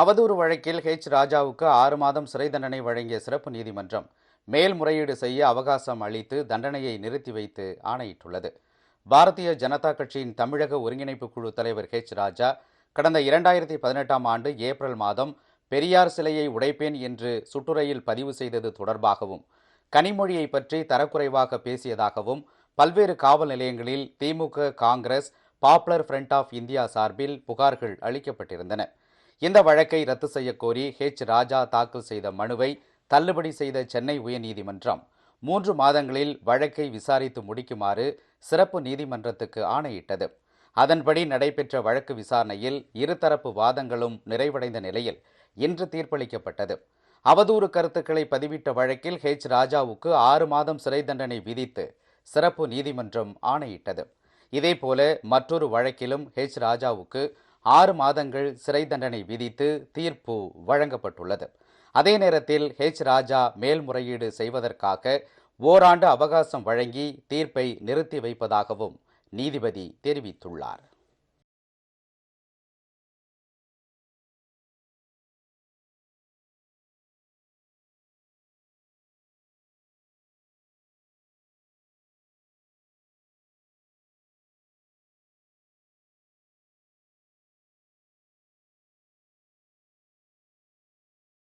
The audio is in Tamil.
அவதூறு வழக்கில் ஹெச் ராஜாவுக்கு ஆறு மாதம் சிறை தண்டனை வழங்கிய சிறப்பு நீதிமன்றம் மேல்முறையீடு செய்ய அவகாசம் அளித்து தண்டனையை நிறுத்தி வைத்து ஆணையிட்டுள்ளது. பாரதிய ஜனதா கட்சியின் தமிழக ஒருங்கிணைப்பு குழு தலைவர் ஹெச் ராஜா கடந்த இரண்டாயிரத்தி பதினெட்டாம் ஆண்டு ஏப்ரல் மாதம் பெரியார் சிலையை உடைப்பேன் என்று சுட்டுரையில் பதிவு செய்தது தொடர்பாகவும் கனிமொழியை பற்றி தரக்குறைவாக பேசியதாகவும் பல்வேறு காவல் நிலையங்களில் DMK Congress popular front of India சார்பில் புகார்கள் அளிக்கப்பட்டிருந்தன. இந்த வழக்கை ரத்து செய்யக்கோரி ஹெச் ராஜா தாக்கல் செய்த மனுவை தள்ளுபடி செய்த சென்னை உயர்நீதிமன்றம். மூன்று மாதங்களில் வழக்கை விசாரித்து முடிக்குமாறு சிறப்பு நீதிமன்றத்துக்கு ஆணையிட்டது. அதன்படி நடைபெற்ற வழக்கு விசாரணையில் இருதரப்பு வாதங்களும் நிறைவடைந்த நிலையில் இன்று தீர்ப்பளிக்கப்பட்டது. அவதூறு கருத்துக்களை பதிவிட்ட வழக்கில் ஹெச் ராஜாவுக்கு ஆறு மாதம் சிறை தண்டனை விதித்து சிறப்பு நீதிமன்றம் ஆணையிட்டது. இதேபோல மற்றொரு வழக்கிலும் ஹெச் ராஜாவுக்கு ஆறு மாதங்கள் சிறை தண்டனை விதித்து தீர்ப்பு வழங்கப்பட்டுள்ளது. அதே நேரத்தில் ஹெச் ராஜா மேல்முறையீடு செய்வதற்காக ஓராண்டு அவகாசம் வழங்கி தீர்ப்பை நிறுத்தி வைப்பதாகவும் நீதிபதி தெரிவித்துள்ளார்.